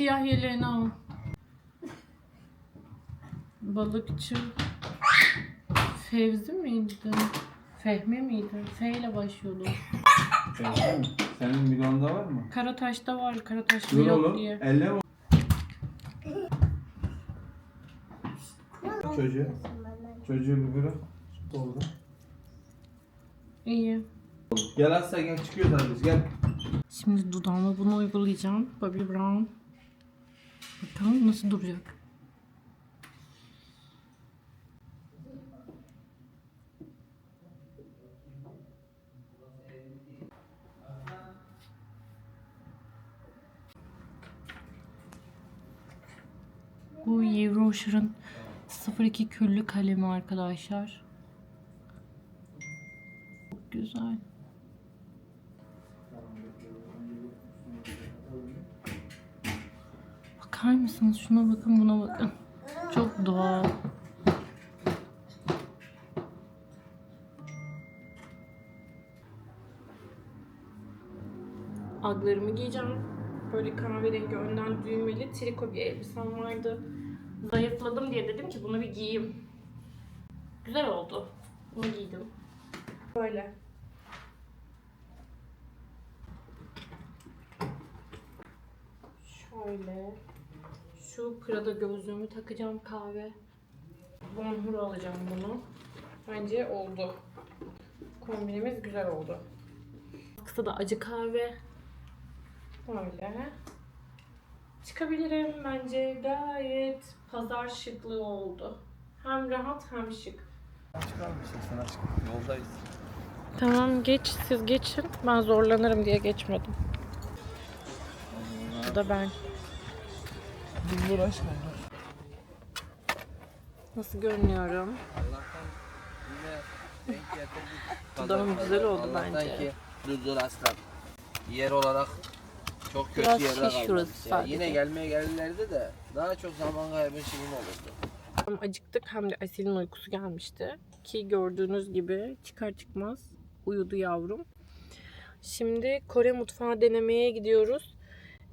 siyah yeleğini al. Balıkçı. Fevzi miydi? Fehmi miydi? F ile başlıyordu. Sen- Senin bilonda var mı? Karataş'ta var. Karataş Dur yok oğlum. diye. Elle mi? Çocuğu. Çocuğu bir bırak. Oldu. İyi. Gel Asya gel çıkıyoruz biz gel. Şimdi dudağıma bunu uygulayacağım. Bobby Brown. Bakalım nasıl duracak. Bu Yves Rocher'ın 02 küllü kalemi arkadaşlar. Çok güzel. Bakar mısınız? Şuna bakın, buna bakın. Çok doğal. Aglarımı giyeceğim. Böyle kahverengi önden düğmeli triko bir elbisem vardı. Zayıfladım diye dedim ki bunu bir giyeyim. Güzel oldu. Bunu giydim. Böyle. Şöyle. Şu Prada gözlüğümü takacağım kahve. Bonhur alacağım bunu. Bence oldu. Kombinimiz güzel oldu. Kısa da acı kahve. Böyle. Çıkabilirim bence. Gayet pazar şıklığı oldu. Hem rahat hem şık. Çıkar mısın sen aşkım? Yoldayız. Tamam geç siz geçin. Ben zorlanırım diye geçmedim. Bu da ben. Dur dur aşkım. Nasıl görünüyorum? Allah'tan yine denk getirdik. Dudağım güzel oldu Allah'tan bence. ki dur dur aslan. Yer olarak çok kötü Biraz yerler kalmışız ya. sadece. Yine gelmeye gelirlerdi de daha çok zaman kaybı şeyin olurdu. Hem acıktık hem de Asil'in uykusu gelmişti. Ki gördüğünüz gibi çıkar çıkmaz uyudu yavrum. Şimdi Kore mutfağı denemeye gidiyoruz.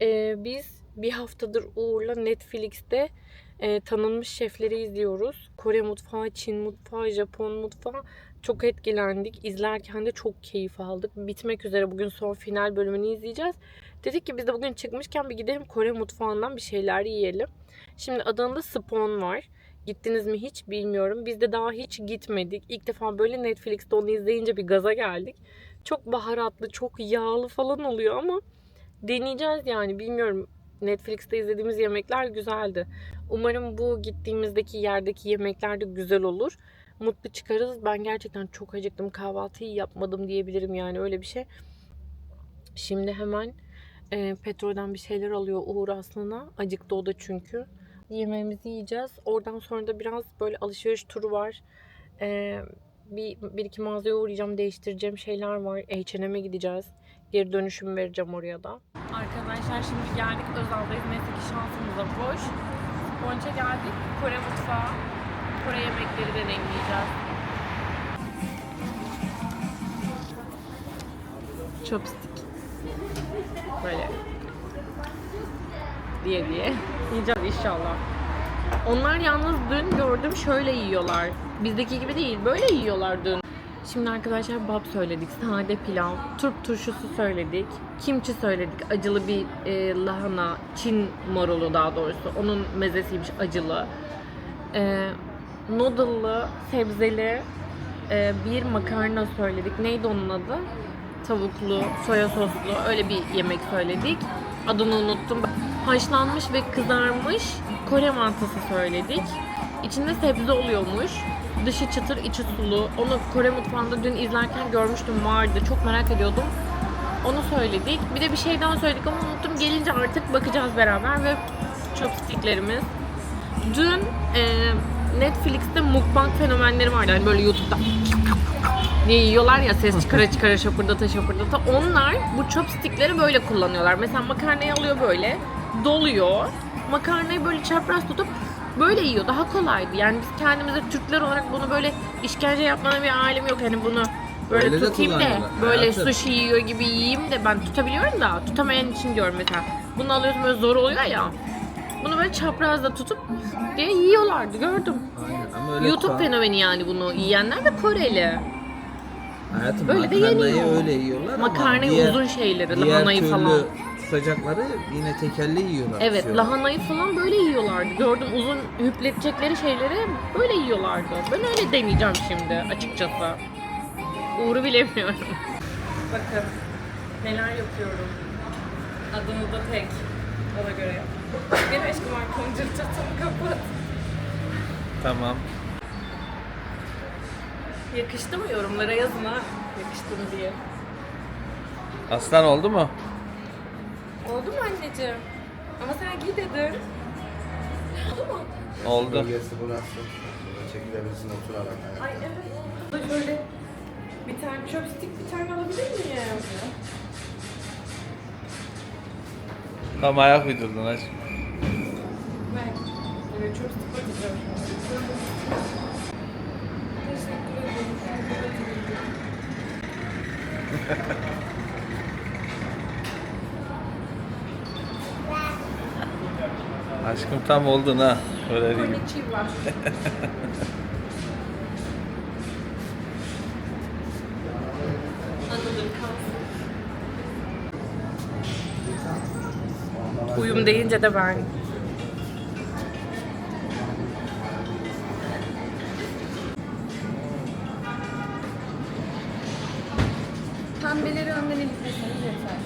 Ee, biz bir haftadır Uğur'la Netflix'te e, tanınmış şefleri izliyoruz. Kore mutfağı, Çin mutfağı, Japon mutfağı. Çok etkilendik. İzlerken de çok keyif aldık. Bitmek üzere bugün son final bölümünü izleyeceğiz. Dedik ki biz de bugün çıkmışken bir gidelim Kore mutfağından bir şeyler yiyelim. Şimdi Adana'da Spon var. Gittiniz mi hiç bilmiyorum. Biz de daha hiç gitmedik. İlk defa böyle Netflix'te onu izleyince bir gaza geldik. Çok baharatlı, çok yağlı falan oluyor ama deneyeceğiz yani bilmiyorum. Netflix'te izlediğimiz yemekler güzeldi. Umarım bu gittiğimizdeki yerdeki yemekler de güzel olur. Mutlu çıkarız. Ben gerçekten çok acıktım. Kahvaltıyı yapmadım diyebilirim yani öyle bir şey. Şimdi hemen e, petrolden bir şeyler alıyor Uğur aslında. Acıktı o da çünkü. Yemeğimizi yiyeceğiz. Oradan sonra da biraz böyle alışveriş turu var. E, bir, bir iki mağazaya uğrayacağım. Değiştireceğim şeyler var. H&M'e gideceğiz. Geri dönüşüm vereceğim oraya da. Arkadaşlar şimdi geldik Özal'dayız. Neyse ki şansımıza boş. Ponç'a geldik. Kore mutfağı. Kore yemekleri deneyimleyeceğiz. Chopstick. Böyle. Diye diye. Yiyeceğiz inşallah. Onlar yalnız dün gördüm şöyle yiyorlar. Bizdeki gibi değil. Böyle yiyorlar dün. Şimdi arkadaşlar bab söyledik. Sade pilav. Turp turşusu söyledik. Kimchi söyledik. Acılı bir e, lahana. Çin marulu daha doğrusu. Onun mezesiymiş acılı. E, noodle'lı, sebzeli e, bir makarna söyledik. Neydi onun adı? Tavuklu, soya soslu öyle bir yemek söyledik. Adını unuttum. Haşlanmış ve kızarmış Kore mantısı söyledik. İçinde sebze oluyormuş. Dışı çıtır, içi sulu. Onu Kore mutfağında dün izlerken görmüştüm vardı. Çok merak ediyordum. Onu söyledik. Bir de bir şey daha söyledik ama unuttum. Gelince artık bakacağız beraber ve chopsticklerimiz. Dün e, Netflix'te mukbang fenomenleri vardı. Hani böyle YouTube'da diye yiyorlar ya ses çıkara çıkara şapırdata şapırdata. Onlar bu chopstickleri böyle kullanıyorlar. Mesela makarnayı alıyor böyle, doluyor. Makarnayı böyle çapraz tutup böyle yiyor. Daha kolaydı. Yani biz kendimize Türkler olarak bunu böyle işkence yapmanın bir alemi yok. Hani bunu böyle Öyle de tutayım da kullanıyorlar. böyle Hayatım. sushi yiyor gibi yiyeyim de ben tutabiliyorum da tutamayan için diyorum mesela. Bunu alıyorsun böyle zor oluyor ya. Bunu böyle çaprazda tutup diye yiyorlardı gördüm. Aynen ama öyle YouTube ta- fenomeni yani bunu yiyenler ve Koreli. Hayatım Böyle de makarnayı yeniyor. öyle yiyorlar ama Makarnayı diğer- uzun şeyleri, diğer lahanayı türlü falan. Tutacakları yine tekerli yiyorlar. Evet, Şey lahanayı falan böyle yiyorlardı. Gördüm uzun hüpletecekleri şeyleri böyle yiyorlardı. Ben öyle deneyeceğim şimdi açıkçası. Uğur'u bilemiyorum. Bakın neler yapıyorum. Adımı da tek. Ona göre. Gel aşkım arkamı cırcatımı kapat. Tamam. Yakıştı mı yorumlara yazın ha. Yakıştı mı diye. Aslan oldu mu? Oldu mu anneciğim? Ama sen giy dedin. Oldu mu? Oldu. Bölgesi burası. Çekilebilirsin oturarak. Ay evet. Burada şöyle bir tane chopstick bir tane alabilir miyim? Tam ayak uydurdun aşkım. Ben evet chopstick bakacağım. Teşekkür ederim. Aşkım tam oldun ha. Öyle değil. Uyum deyince de ben. Pembeleri önden ilikleseniz yeter.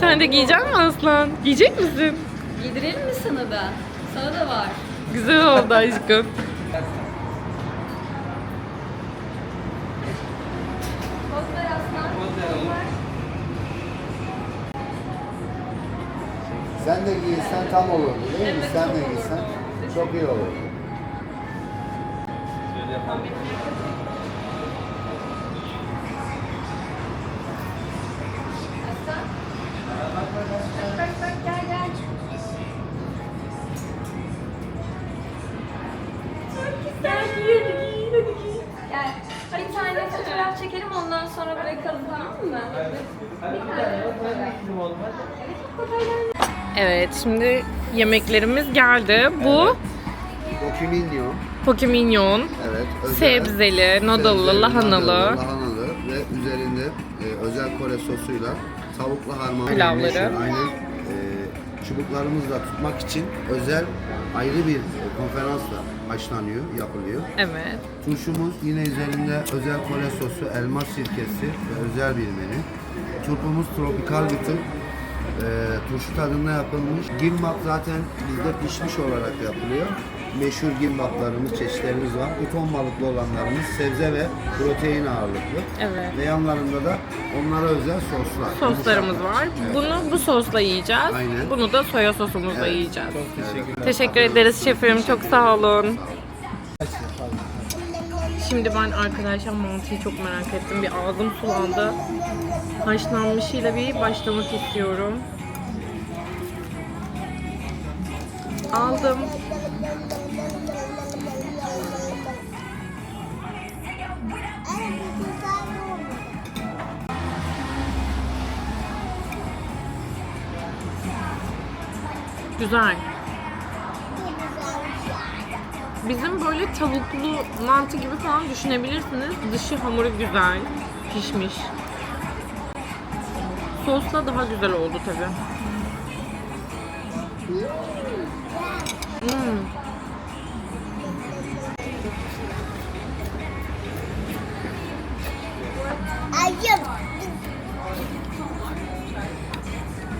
Sen de giyecek misin Aslan? Giyecek misin? Giydirelim mi sana da? Sana da var. Güzel oldu aşkım. Sen de giysen tam olurdu değil mi? Sen de giysen çok iyi olur. Şöyle yapalım. Sonra bırakalım tamam mı? Evet şimdi yemeklerimiz geldi. Bu Documinio. Pokemon. Evet. özel- Sebzeli, noodle'lı, sebzeli, lahanalı. lahanalı ve üzerinde e, özel Kore sosuyla tavuklu harman. Pilavları. Aynen. E, çubuklarımızla tutmak için özel ayrı bir e, konferansla haşlanıyor, yapılıyor. Evet. Turşumuz yine üzerinde özel Kore sosu, elma sirkesi ve özel bir menü. Turpumuz tropikal bir tür. Ee, turşu tadında yapılmış. Gimbap zaten bizde pişmiş olarak yapılıyor. Meşhur gimbaplarımız, çeşitlerimiz var. Bu ton balıklı olanlarımız sebze ve protein ağırlıklı. Evet. Ve yanlarında da onlara özel soslar. Soslarımız var. Bunu bu sosla yiyeceğiz. Aynen. Bunu da soya sosumuzla Evet. yiyeceğiz. Teşekkürler. Teşekkür ederiz şefim. Çok sağ olun. Şimdi ben arkadaşlar mantıyı çok merak ettim. Bir ağzım sulandı. Haşlanmışıyla bir başlamak istiyorum. Aldım. Güzel. Bizim böyle tavuklu mantı gibi falan düşünebilirsiniz. Dışı hamuru güzel, pişmiş. Sosla daha güzel oldu tabi. Hmm.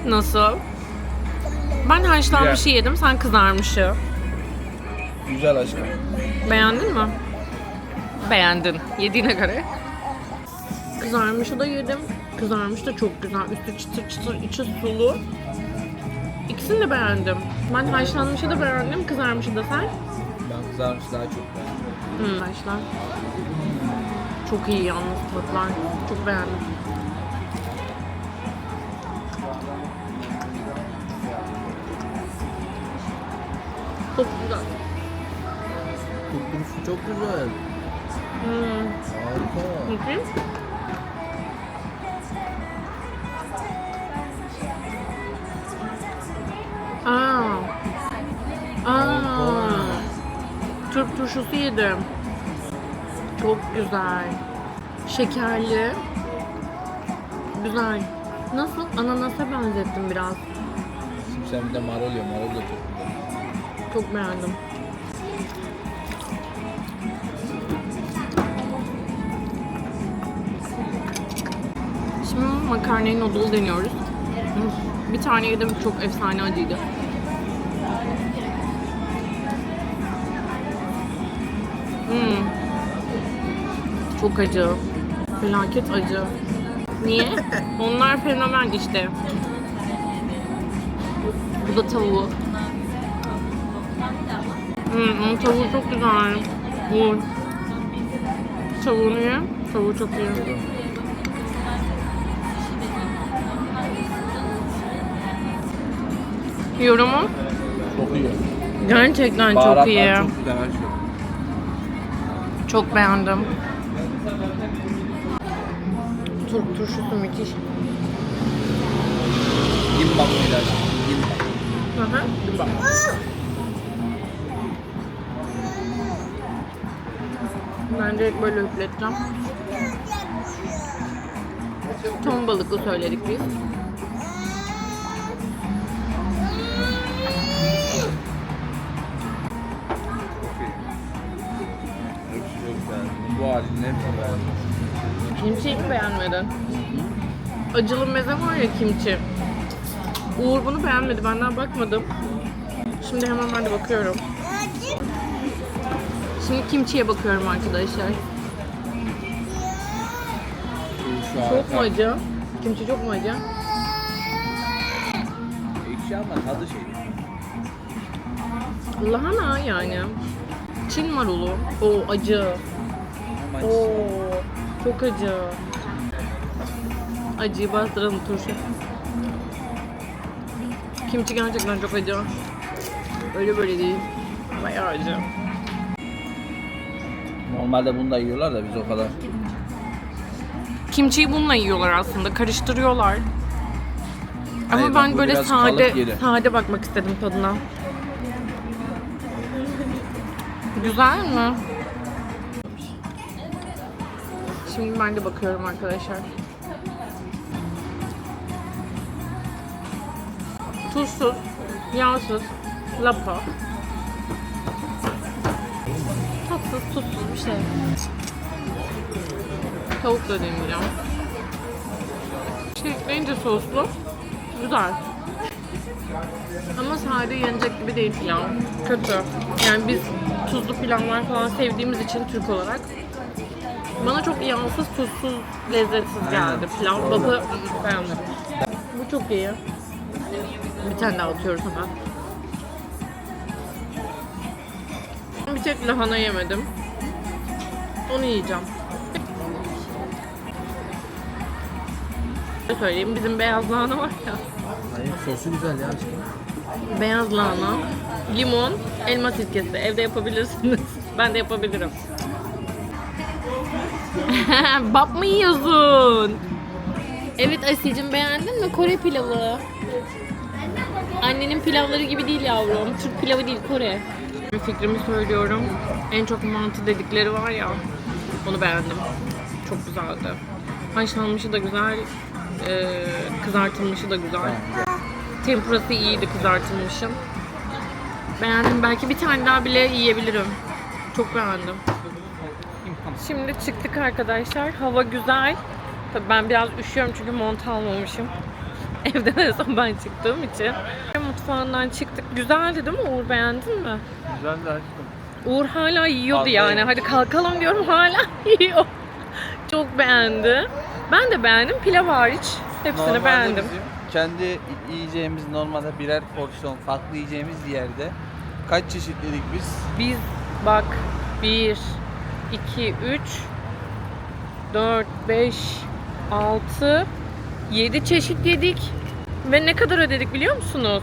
Nasıl? Ben haşlanmışı yedim, sen kızarmışı. Güzel aşkım. Beğendin mi? Beğendin. Yediğine göre. Kızarmışı da yedim. Kızarmış da çok güzel. Üstü çıtır çıtır, içi sulu. İkisini de beğendim. Ben haşlanmışı da beğendim, kızarmışı da sen. Ben kızarmış daha çok beğendim. Hmm, haşlan. Çok iyi yalnız tatlar. Çok beğendim. Çok güzel. Tutturuşu çok güzel. Hmm. Harika. Bakayım. Aa. Aa. Türk turşusu yedim. Çok güzel. Şekerli. Güzel. Nasıl? Ananasa benzettim biraz. Şimdi sen bir de marolya, marolya çok güzel. Çok beğendim. Şimdi makarnayı noodle deniyoruz. Bir tane yedim çok efsane acıydı. Hmm. Çok acı. Felaket acı. Niye? Onlar fenomen işte. Bu da tavuğu. Hmm, onun tavuğu çok güzel. Bu. Tavuğunu ye. Tavuğu çok iyi. Yorumu? Çok iyi. Gerçekten çok Baharatlar iyi. çok güzel her şey. Çok beğendim. Turp turşusu müthiş. Gimbap aşkım? Gimbap. Hı hı. Gimbap. Ben direkt böyle üfleteceğim. Ton balıklı söyledik biz. Bu beğendim. Kimchiyi mi beğenmedin? Acılı meze var ya kimchi. Uğur bunu beğenmedi. Ben daha bakmadım. Şimdi hemen ben de bakıyorum. Şimdi kimchiye bakıyorum arkadaşlar. Çok mu acı? Kimchi çok mu acı? Ekşi ama tadı şey. Lahana yani. Çin marulu. O acı. Oo, çok acı. Acıyı bastıralım turşu. Kimchi gerçekten çok acı. Öyle böyle değil. Bayağı acı. Normalde bunu da yiyorlar da biz o kadar. Kimchiyi bununla yiyorlar aslında. Karıştırıyorlar. Ama Hayır, ben bu böyle biraz sade yeri. sade bakmak istedim tadına. Güzel mi? Şimdi ben de bakıyorum arkadaşlar. Tuzsuz, yağsız, lapa. Tuzsuz bir şey. Tavuk da deneyeceğim. Şey ekleyince soslu. Güzel. Ama sade yenecek gibi değil pilav. Kötü. Yani biz tuzlu pilavlar falan sevdiğimiz için Türk olarak bana çok yağsız, tuzsuz, lezzetsiz geldi pilav. Babı beğenmedim. Bu çok iyi. Bir tane daha atıyoruz hemen. Bir tek lahana yemedim. Onu yiyeceğim. Ne söyleyeyim bizim beyaz lahana var ya. Hayır sosu güzel ya aşkım. Beyaz lahana, limon, elma sirkesi. Evde yapabilirsiniz. Ben de yapabilirim. Bap mı yiyorsun? Evet Asiye'cim beğendin mi? Kore pilavı. Annenin pilavları gibi değil yavrum. Türk pilavı değil Kore. Fikrimi söylüyorum. En çok mantı dedikleri var ya. Onu beğendim. Çok güzeldi. Haşlanmışı da güzel. eee, kızartılmışı da güzel. Tempurası iyiydi kızartılmışım. Beğendim. Belki bir tane daha bile yiyebilirim. Çok beğendim. Şimdi çıktık arkadaşlar. Hava güzel. Tabii ben biraz üşüyorum çünkü mont almamışım. Evden en son ben çıktığım için. Mutfağından çıktık. Güzeldi değil mi Uğur? Beğendin mi? Güzel de aşkım. Uğur hala yiyordu Fazla yani. Hadi kalkalım diyorum hala yiyor. Çok beğendi. Ben de beğendim. Pilav hariç. Hepsini Normalde beğendim. bizim kendi yiyeceğimiz normalde birer porsiyon farklı yiyeceğimiz yerde kaç çeşit yedik biz? Biz bak 1, 2, 3, 4, 5, 6, 7 çeşit yedik. Ve ne kadar ödedik biliyor musunuz?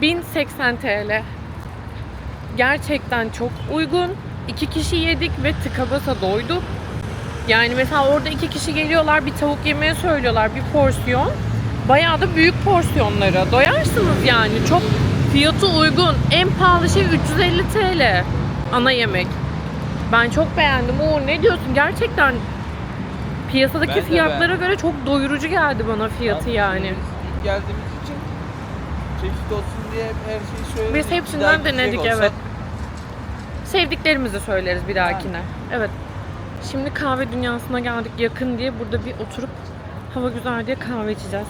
1080 TL. Gerçekten çok uygun. İki kişi yedik ve tıka basa doyduk. Yani mesela orada iki kişi geliyorlar bir tavuk yemeği söylüyorlar bir porsiyon. Bayağı da büyük porsiyonları. Doyarsınız yani. Çok fiyatı uygun. En pahalı şey 350 TL. ana yemek. Ben çok beğendim. Uğur ne diyorsun? Gerçekten piyasadaki Ben fiyatlara göre çok doyurucu geldi bana fiyatı Abi, yani. geldiğimiz için çeşit olsun diye her şeyi söyledik. Biz hepsinden denedik, olsak- evet. Sevdiklerimizi söyleriz bir dahakine. Evet. Şimdi kahve dünyasına geldik yakın diye burada bir oturup hava güzel diye kahve içeceğiz.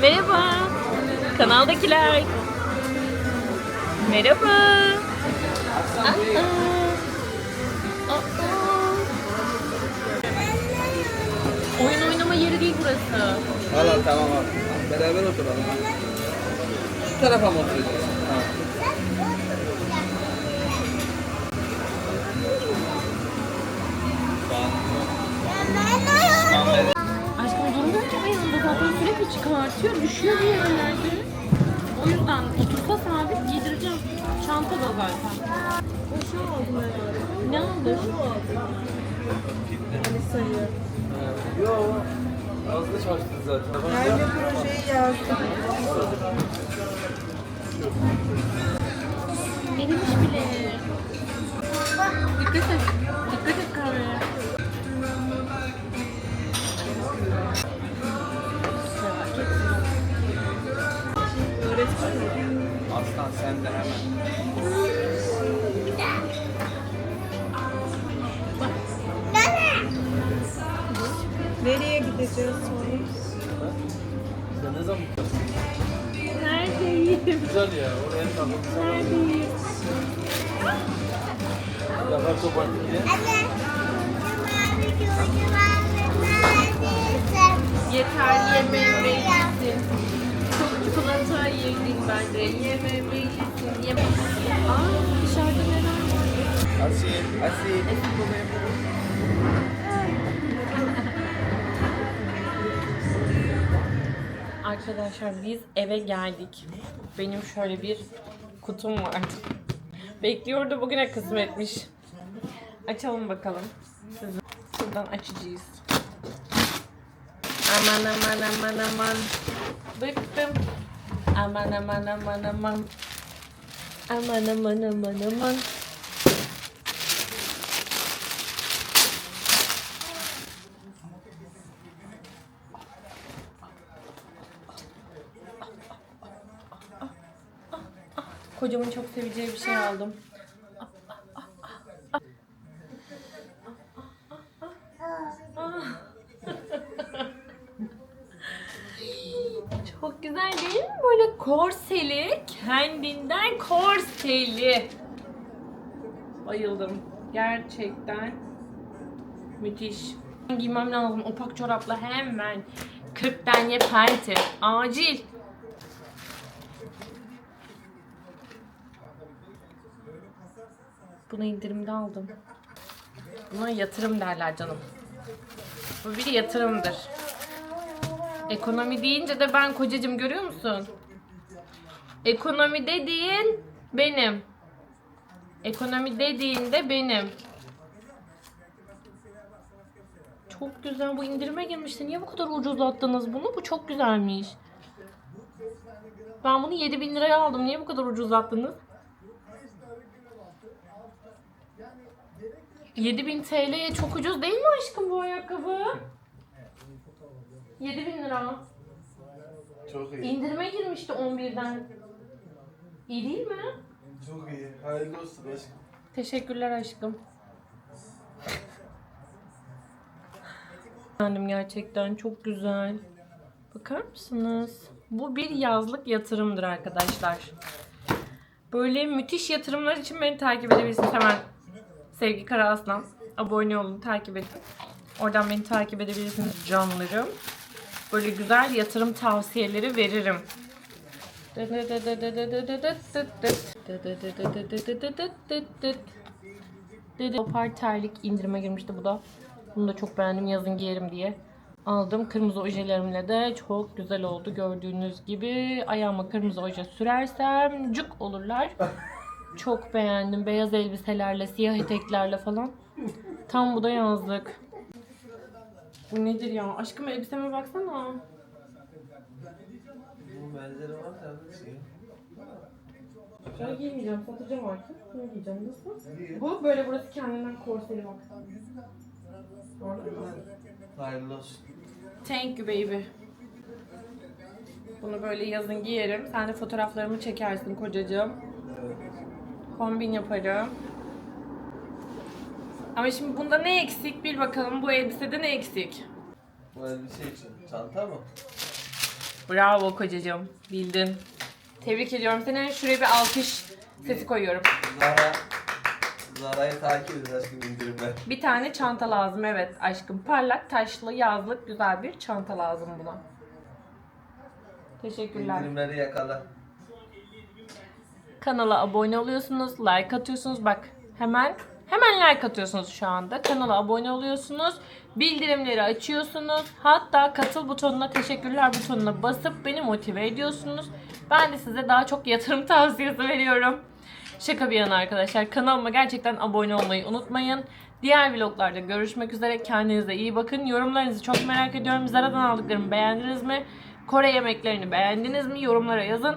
Merhaba. Kanaldakiler. Merhaba. Aa. Burası. Valla tamam abi. Beraber oturalım. Şu tarafa mı oturacağız? Tamam. Aşkım durmuyor ki ayağında zaten sürekli çıkartıyor, düşüyor bir yerlerde. O yüzden otursa sabit giydireceğim. Çanta da zaten. Ne aldın? Yo. Az da çalıştı zaten. Aynı projeyi yazdım. Erimiş bile. Dikkat et. Dikkat et kahveye. Aslan sen de hemen. Nereye gideceğiz sonra? Ne zaman? Neredeyim? Güzel ya. Oraya takıldı. Neredeyim? Yakar toparlı diye. Yeter yememelisin. Çok çikolata yedim ben de yememelisin. Yeme Aa dışarıda neler var? Asil, asil. Arkadaşlar biz eve geldik. Benim şöyle bir kutum vardı. Bekliyordu bugüne kısmetmiş. Açalım bakalım. Siz- Şuradan açacağız. Aman aman aman aman. Bıktım. Aman aman aman aman. Aman aman aman aman. Kocamın çok seveceği bir şey aldım. Çok güzel değil mi? Böyle korseli, kendinden korseli. Bayıldım. Gerçekten müthiş. Giymem lazım opak çorapla hemen. 40 tane penti. Acil. Bunu indirimde aldım. Buna yatırım derler canım. Bu bir yatırımdır. Ekonomi deyince de ben kocacığım görüyor musun? Ekonomi dediğin benim. Ekonomi dediğinde benim. Çok güzel. Bu indirime girmişti. Niye bu kadar ucuzlattınız bunu? Bu çok güzelmiş. Ben bunu 7000 liraya aldım. Niye bu kadar ucuzlattınız? 7000 TL'ye çok ucuz değil mi aşkım bu ayakkabı? 7000 lira. Çok iyi. İndirime girmişti 11'den. İyi değil mi? Çok iyi. Hayırlı olsun aşkım. Teşekkürler aşkım. Beğendim gerçekten çok güzel. Bakar mısınız? Bu bir yazlık yatırımdır arkadaşlar. Böyle müthiş yatırımlar için beni takip edebilirsiniz. Hemen Sevgi Karaaslan. Abone olun, takip edin. Oradan beni takip edebilirsiniz canlarım. Böyle güzel yatırım tavsiyeleri veririm. Leopar terlik indirime girmişti bu da. Bunu da çok beğendim yazın giyerim diye. Aldım. Kırmızı ojelerimle de çok güzel oldu. Gördüğünüz gibi ayağıma kırmızı oje sürersem cuk olurlar. Çok beğendim. Beyaz elbiselerle, siyah eteklerle falan. Tam bu da yazlık. Bu nedir ya? Aşkım elbiseme baksana. Bunun benzeri var ya. Şey. Şöyle giymeyeceğim, satacağım artık. Bunu giyeceğim. Nasıl? Bu böyle burası kendinden korseli bak. Hayırlı olsun. Thank you baby. Bunu böyle yazın giyerim. Sen de fotoğraflarımı çekersin kocacığım. Kombin yaparım. Ama şimdi bunda ne eksik? Bil bakalım bu elbisede ne eksik? Bu elbise için. Çanta mı? Bravo kocacığım. Bildin. Tebrik ediyorum seni. Şuraya bir alkış sesi koyuyorum. Zara. Zara'yı takip edin aşkım indirimler. Bir tane çanta lazım evet aşkım. Parlak, taşlı, yazlık güzel bir çanta lazım buna. Teşekkürler. İndirimleri yakala. Kanala abone oluyorsunuz, like atıyorsunuz. Bak hemen hemen like atıyorsunuz şu anda. Kanala abone oluyorsunuz. Bildirimleri açıyorsunuz. Hatta katıl butonuna, teşekkürler butonuna basıp beni motive ediyorsunuz. Ben de size daha çok yatırım tavsiyesi veriyorum. Şaka bir yana arkadaşlar. Kanalıma gerçekten abone olmayı unutmayın. Diğer vloglarda görüşmek üzere. Kendinize iyi bakın. Yorumlarınızı çok merak ediyorum. Zara'dan aldıklarımı beğendiniz mi? Kore yemeklerini beğendiniz mi? Yorumlara yazın.